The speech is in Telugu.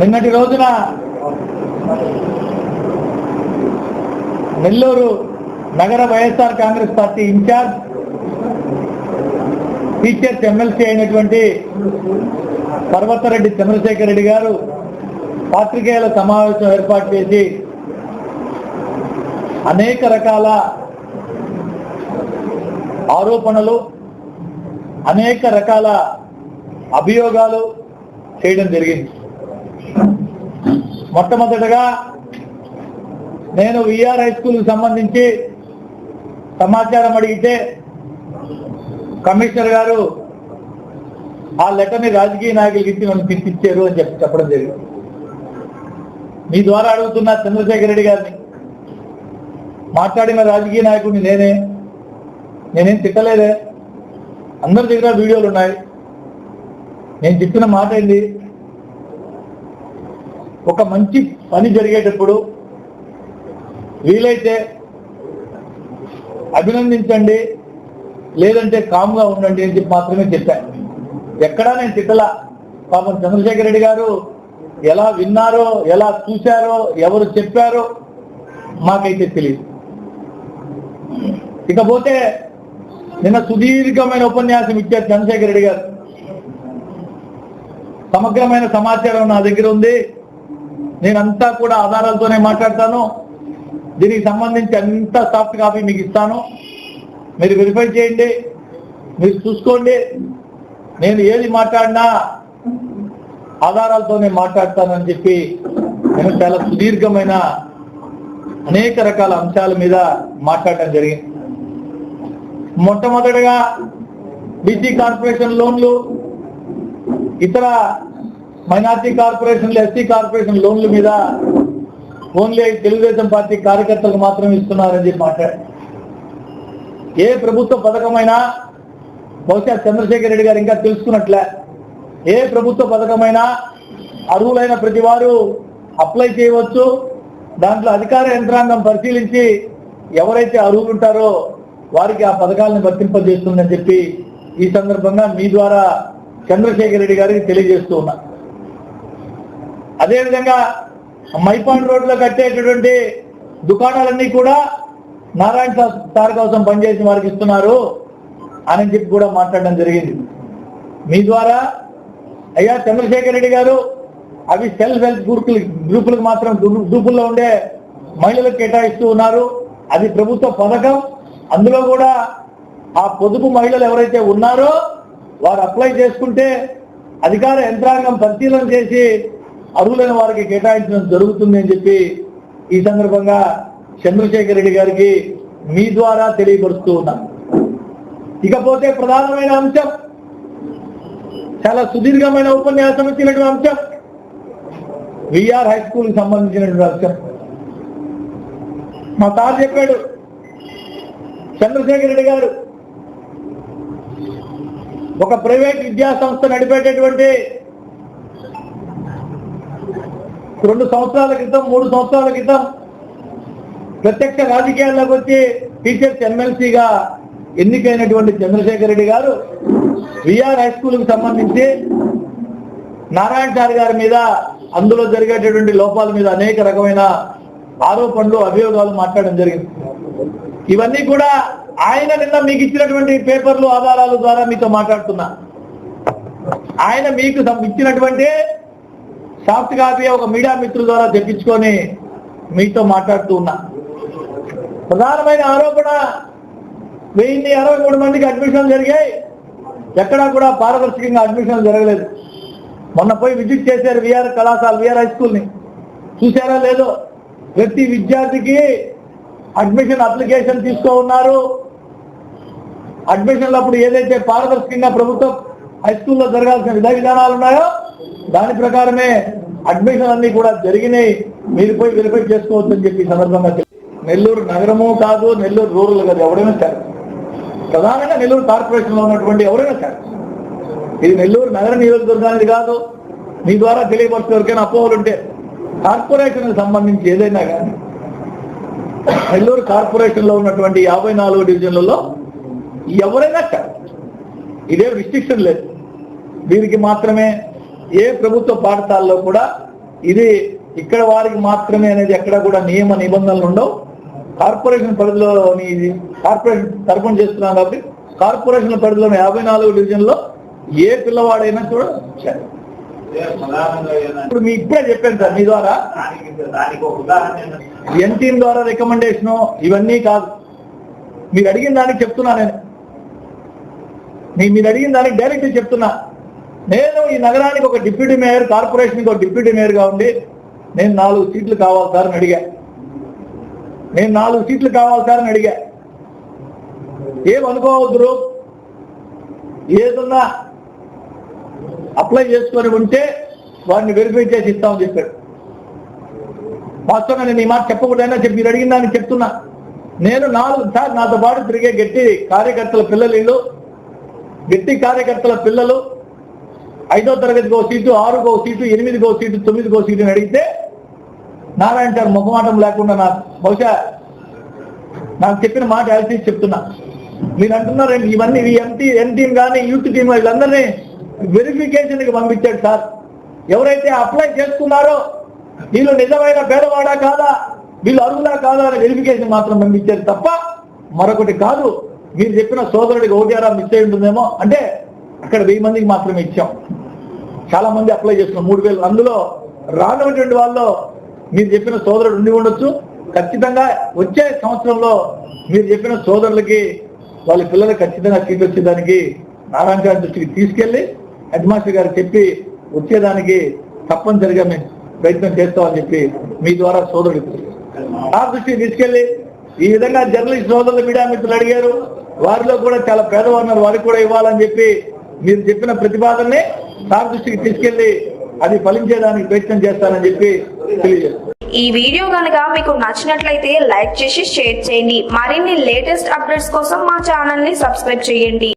నిన్నటి రోజున నెల్లూరు నగర YSR Congress party in charge teachers MLC అయినటువంటి పర్వతరెడ్డి చంద్రశేఖర్ రెడ్డి గారు పాత్రికేయుల సమావేశం ఏర్పాటు చేసి అనేక రకాల ఆరోపణలు అనేక రకాల అభియోగాలు చేయడం జరిగింది. మొట్టమొదటగా నేను విఆర్ హై స్కూల్కి సంబంధించి సమాచారం అడిగితే కమిషనర్ గారు ఆ లెటర్ని రాజకీయ నాయకులకి ఇచ్చి నన్ను పిలిపించారు అని చెప్పి చెప్పడం జరిగింది. మీ ద్వారా అడుగుతున్న చంద్రశేఖర్ రెడ్డి గారిని మాట్లాడిన రాజకీయ నాయకుడిని నేనే నేనేం తిట్టలేదే. అందరి దగ్గర వీడియోలు ఉన్నాయి. నేను చెప్పిన మాట ఏంటి ఒక మంచి పని జరిగేటప్పుడు వీలైతే అభినందించండి లేదంటే కామ్గా ఉండండి అని చెప్పి మాత్రమే చెప్పాను ఎక్కడా నేను తిట్టలా. పాపం చంద్రశేఖర్ రెడ్డి గారు ఎలా విన్నారో ఎలా చూశారో ఎవరు చెప్పారో మాకైతే తెలియదు ఇకపోతే నిన్న సుదీర్ఘమైన ఉపన్యాసం ఇచ్చారు చంద్రశేఖర్ రెడ్డి గారు. సమగ్రమైన సమాచారం నా దగ్గర ఉంది. నేనంతా కూడా ఆధారాలతోనే మాట్లాడతాను. దీనికి సంబంధించి అంత సాఫ్ట్ కాపీ మీకు ఇస్తాను. మీరు వెరిఫై చేయండి. మీరు చూసుకోండి. నేను ఏది మాట్లాడినా ఆధారాలతోనే మాట్లాడతానని చెప్పి నేను చాలా సుదీర్ఘమైన అనేక రకాల అంశాల మీద మాట్లాడటం జరిగింది. మొట్టమొదటిగా బీసీ కార్పొరేషన్ లోన్లు ఇతర మైనార్టీ కార్పొరేషన్లు ఎస్సీ కార్పొరేషన్ లోన్ల మీద ఓన్లీ తెలుగుదేశం పార్టీ కార్యకర్తలకు మాత్రం ఇస్తున్నారని చెప్పి మాట్లాడారు. ఏ ప్రభుత్వ పథకమైనా బహుశా చంద్రశేఖర్ రెడ్డి గారు ఇంకా తెలుసుకున్నట్లే ఏ ప్రభుత్వ పథకమైనా అర్హులైన ప్రతి వారు అప్లై చేయవచ్చు. దాంట్లో అధికార యంత్రాంగం పరిశీలించి ఎవరైతే అర్హులు ఉంటారో వారికి ఆ పథకాలను వర్తింపజేస్తుందని చెప్పి ఈ సందర్భంగా మీ ద్వారా చంద్రశేఖర్ రెడ్డి గారికి తెలియజేస్తూ ఉన్నా అదేవిధంగా మైపాన్ రోడ్లో కట్టేటటువంటి దుకాణాలన్నీ కూడా నారాయణ సార్ కోసం పనిచేసిన వారికి ఇస్తున్నారు అని చెప్పి కూడా మాట్లాడడం జరిగింది. మీ ద్వారా అయ్యా చంద్రశేఖర్ రెడ్డి గారు అవి సెల్ఫ్ హెల్ప్ గ్రూపులు గ్రూపులకు మాత్రం గ్రూపుల్లో ఉండే మహిళలకు కేటాయిస్తూ ఉన్నారు. అది ప్రభుత్వ పథకం. అందులో కూడా ఆ పొదుపు మహిళలు ఎవరైతే ఉన్నారో వారు అప్లై చేసుకుంటే అధికార యంత్రాంగం పరిశీలన చేసి అర్హులైన వారికి కేటాయించడం జరుగుతుంది అని చెప్పి ఈ సందర్భంగా చంద్రశేఖర్ రెడ్డి గారికి మీ ద్వారా తెలియపరుస్తూ ఉన్నాను ఇకపోతే ప్రధానమైన అంశం చాలా సుదీర్ఘమైన ఉపన్యాసం ఇచ్చినటువంటి అంశం విఆర్ హై స్కూల్కి సంబంధించినటువంటి అంశం. మా సార్ చెప్పాడు చంద్రశేఖర్ రెడ్డి గారు ఒక ప్రైవేట్ విద్యా సంస్థ నడిపేటటువంటి రెండు సంవత్సరాల క్రితం మూడు సంవత్సరాల క్రితం ప్రత్యక్ష రాజకీయాల్లోకి వచ్చి టీచర్స్ ఎమ్మెల్సీగా ఎన్నికైనటువంటి చంద్రశేఖర్ రెడ్డి గారు విఆర్ హై స్కూల్కి సంబంధించి నారాయణ సార్ గారి మీద అందులో జరిగేటటువంటి లోపాల మీద అనేక రకమైన ఆరోపణలు అభియోగాలు మాట్లాడడం జరిగింది. ఇవన్నీ కూడా ఆయన నిన్న మీకు ఇచ్చినటువంటి పేపర్లు ఆధారాల ద్వారా మీతో మాట్లాడుతున్నా. ఆయన మీకు ఇచ్చినటువంటి సాఫ్ట్ కాపీ ఒక మీడియా మిత్రుల ద్వారా తెప్పించుకొని మీతో మాట్లాడుతూ ఉన్నా. ప్రధానమైన ఆరోపణ వెయ్యి అరవై మూడు మందికి అడ్మిషన్లు జరిగాయి. ఎక్కడా కూడా పారదర్శకంగా అడ్మిషన్లు జరగలేదు. మొన్న పోయి విజిట్ చేశారు విఆర్ కళాశాల విఆర్ హై స్కూల్ని చూసారా లేదో? ప్రతి విద్యార్థికి అడ్మిషన్ అప్లికేషన్ తీసుకో ఉన్నారు అడ్మిషన్లు అప్పుడు ఏదైతే పారదర్శకంగా ప్రభుత్వం హై స్కూల్లో జరగాల్సిన విధ విధానాలు ఉన్నాయో దాని ప్రకారమే అడ్మిషన్ అన్ని కూడా జరిగినాయి. మీరు పోయి వెరిఫై చేసుకోవచ్చు అని చెప్పి సందర్భంగా నెల్లూరు నగరము కాదు నెల్లూరు రూరల్ కాదు ఎవరైనా సరే. ప్రధానంగా నెల్లూరు కార్పొరేషన్లో ఉన్నటువంటి ఎవరైనా సరే. ఇది నెల్లూరు నగర నియోజకవర్గానికి కాదు. మీ ద్వారా తెలియపరిచే ఎవరికైనా అపోహలు ఉంటే కార్పొరేషన్ సంబంధించి ఏదైనా కానీ నెల్లూరు కార్పొరేషన్లో ఉన్నటువంటి యాభై నాలుగు డివిజన్లలో ఎవరైనా సరే. ఇదే రిస్ట్రిక్షన్ లేదు. వీరికి మాత్రమే ఏ ప్రభుత్వ పాఠశాలలో కూడా ఇది ఇక్కడ వారికి మాత్రమే అనేది ఎక్కడ కూడా నియమ నిబంధనలు ఉండవు. కార్పొరేషన్ పరిధిలో కార్పొరేషన్ తరపున చేస్తున్నాం కాబట్టి కార్పొరేషన్ పరిధిలో యాభై నాలుగు డివిజన్లో ఏ పిల్లవాడైనా కూడా ఇప్పుడు మీ ఇప్పుడే చెప్పాను సార్ మీ ద్వారా. ఎన్టీఎం ద్వారా రికమెండేషన్ ఇవన్నీ కాదు. మీరు అడిగిన దానికి చెప్తున్నా నేను. మీ- మీరు అడిగిన దానికి డైరెక్ట్ చెప్తున్నా. నేను ఈ నగరానికి ఒక డిప్యూటీ మేయర్ కార్పొరేషన్కి ఒక డిప్యూటీ మేయర్గా ఉండి నేను నాలుగు సీట్లు కావాలి సార్ అని అడిగా. నేను నాలుగు సీట్లు కావాలి సార్ అని అడిగా. ఏమనుకోవద్దురు ఏదన్నా అప్లై చేసుకొని ఉంటే వాడిని వెరిఫై చేసి ఇస్తామని చెప్పాడు వాస్తవంగా నేను ఈ మాట చెప్పకూడదైనా చెప్పి మీరు అడిగిన దాన్ని చెప్తున్నా. నేను నాలుగు సార్ నాతో పాటు తిరిగే గట్టి కార్యకర్తల పిల్లలు వీళ్ళు గట్టి కార్యకర్తల పిల్లలు ఐదో తరగతికి ఒక సీటు ఆరుకో సీటు ఎనిమిదికి ఒక సీటు తొమ్మిదికి ఒక సీటు అని అడిగితే నారాయణ సార్ ముఖమాటం లేకుండా నా బహుశా నాకు చెప్పిన మాట యాల్సి చెప్తున్నా. మీరు అంటున్నారండి ఇవన్నీ ఈ ఎంటీ ఎన్ టీం కానీ యూత్ టీం వీళ్ళందరినీ వెరిఫికేషన్కి పంపించాడు సార్. ఎవరైతే అప్లై చేసుకున్నారో వీళ్ళు నిజమైన పేదవాడా కాదా? వీళ్ళు అర్హులా కాదా అని వెరిఫికేషన్ మాత్రం పంపించారు తప్ప మరొకటి కాదు. మీరు చెప్పిన సోదరుడికి ఓటీఆర్ మిస్ అయి ఉంటుందేమో అంటే అక్కడ వెయ్యి మందికి మాత్రమే ఇచ్చాం. చాలా మంది అప్లై చేస్తున్నారు మూడు వేలు. అందులో రానటువంటి వాళ్ళు మీరు చెప్పిన సోదరుడు ఉండి ఉండొచ్చు. ఖచ్చితంగా వచ్చే సంవత్సరంలో మీరు చెప్పిన సోదరులకి వాళ్ళ పిల్లలకి ఖచ్చితంగా సీట్ వచ్చేదానికి నారాయణ గారి దృష్టికి తీసుకెళ్ళి హెడ్ మాస్టర్ గారు చెప్పి వచ్చేదానికి తప్పనిసరిగా మేము ప్రయత్నం చేస్తామని చెప్పి మీ ద్వారా సోదరుడికి ఆ దృష్టికి తీసుకెళ్ళి ఈ విధంగా జర్నలిస్ట్ సోదరులు మీడియా మిత్రులు అడిగారు. వారిలో కూడా చాలా పేదవారు ఉన్నారు. వారికి కూడా ఇవ్వాలని చెప్పి మీరు చెప్పిన ప్రతిపాదనని సార్ దృష్టికి తీసుకెళ్ళి అది ఫలించేదానికి ప్రయత్నం చేస్తానని చెప్పి తెలియజేస్తాను. ఈ వీడియో కనుక మీకు నచ్చినట్లయితే లైక్ చేసి షేర్ చేయండి. మరిన్ని లేటెస్ట్ అప్డేట్స్ కోసం మా ఛానల్ని సబ్స్క్రైబ్ చేయండి.